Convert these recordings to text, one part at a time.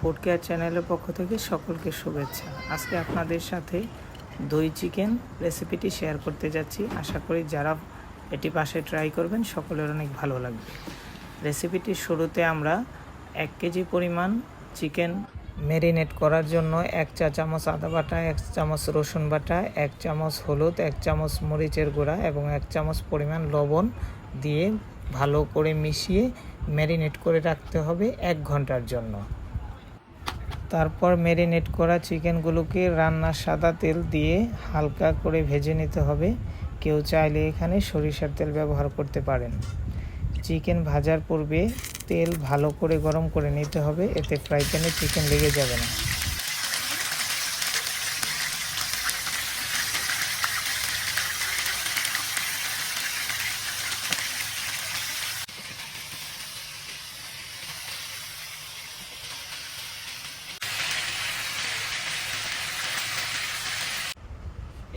Food care চ্যানেলের পক্ষ থেকে সকলকে শুভেচ্ছা। আজকে আপনাদের সাথে দই চিকেন রেসিপিটি শেয়ার করতে যাচ্ছি। আশা করি যারা এটি পাশে ট্রাই করবেন, সকলের অনেক ভালো লাগবে। রেসিপিটির শুরুতে আমরা এক কেজি পরিমাণ চিকেন ম্যারিনেট করার জন্য এক চা চামচ আদা বাটা, এক চামচ রসুন বাটা, এক চামচ হলুদ, এক চামচ মরিচের গুঁড়া এবং এক চামচ পরিমাণ লবণ দিয়ে ভালো করে মিশিয়ে ম্যারিনেট করে রাখতে হবে এক ঘণ্টার জন্য। তারপর ম্যারিনেট করা চিকেনগুলোকে রান্নার সাদা তেল দিয়ে হালকা করে ভেজে নিতে হবে। কেউ চাইলে এখানে সরিষার তেল ব্যবহার করতে পারেন। চিকেন ভাজার পূর্বে তেল ভালো করে গরম করে নিতে হবে, এতে ফ্রাই প্যানে চিকেন লেগে যাবে না।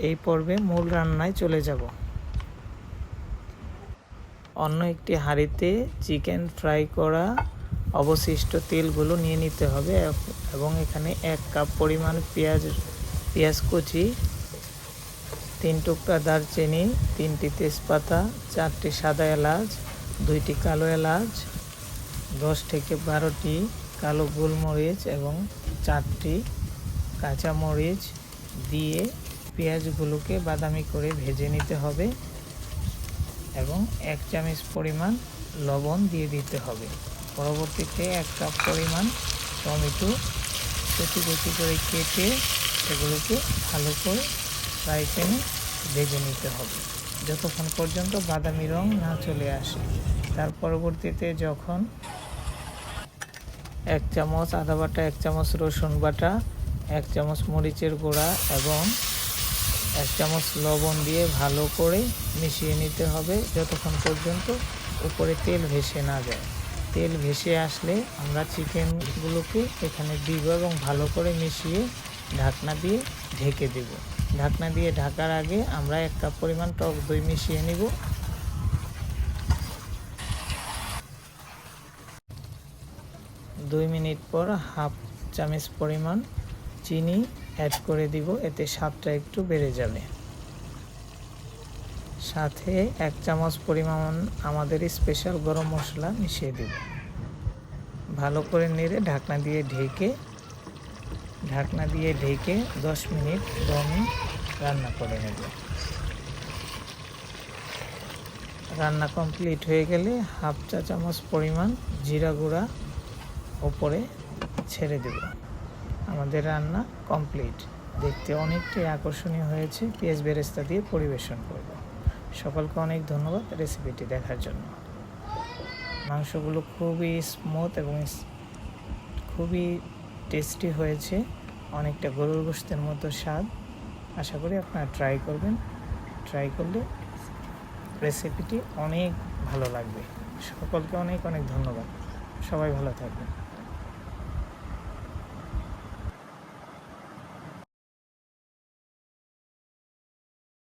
এই পর্বে মূল রান্নায় চলে যাব। অন্য একটি হাঁড়িতে চিকেন ফ্রাই করা অবশিষ্ট তেলগুলো নিয়ে নিতে হবে এবং এখানে এক কাপ পরিমাণ পেঁয়াজ পেঁয়াজ কুচি, তিন টুকরা দারচিনি, তিনটি তেজপাতা, চারটি সাদা এলাচ, দুইটি কালো এলাচ, দশ থেকে বারোটি কালো গোলমরিচ এবং চারটি কাঁচামরিচ দিয়ে পেঁয়াজগুলোকে বাদামি করে ভেজে নিতে হবে এবং এক চামচ পরিমাণ লবণ দিয়ে দিতে হবে। পরবর্তীতে এক কাপ পরিমাণ টমেটো কুচি কুচি করে কেটে সেগুলোকে ভালো করে ফ্রাই প্যানে ভেজে নিতে হবে। যতক্ষণ পর্যন্ত বাদামি রং না চলে আসে। তার পরবর্তীতে যখন এক চামচ আদা বাটা, এক চামচ রসুন বাটা, এক চামচ মরিচের গুঁড়া এবং এক চামচ লবণ দিয়ে ভালো করে মিশিয়ে নিতে হবে যতক্ষণ পর্যন্ত উপরে তেল ভেসে না যায়। তেল ভেসে আসলে আমরা চিকেনগুলোকে এখানে দিব এবং ভালো করে মিশিয়ে ঢাকনা দিয়ে ঢেকে দেব। ঢাকনা দিয়ে ঢাকার আগে আমরা এক কাপ পরিমাণ টক দই মিশিয়ে নিব। দুই মিনিট পর হাফ চামচ পরিমাণ চিনি অ্যাড করে দিব, এতে স্বাদটা একটু বেড়ে যাবে। সাথে এক চামচ পরিমাণ আমাদের স্পেশাল গরম মশলা মিশিয়ে দিব। ভালো করে নেড়ে ঢাকনা দিয়ে ঢেকে, ঢাকনা দিয়ে ঢেকে দশ মিনিট দমে রান্না করে নেব। রান্না কমপ্লিট হয়ে গেলে হাফ চা চামচ পরিমাণ জিরা গুঁড়া ওপরে ছেড়ে দেব। আমাদের রান্না কমপ্লিট দেখতে অনেকটাই আকর্ষণীয় হয়েছে। পেঁয়াজ বেরেস্তা দিয়ে পরিবেশন করব। সকলকে অনেক ধন্যবাদ রেসিপিটি দেখার জন্য। মাংসগুলো খুবই স্মুথ এবং খুবই টেস্টি হয়েছে। অনেকটা গরুর গোস্তের মতো স্বাদ। আশা করি আপনারা ট্রাই করবেন। ট্রাই করলে রেসিপিটি অনেক ভালো লাগবে। সকলকে অনেক অনেক ধন্যবাদ। সবাই ভালো থাকবেন।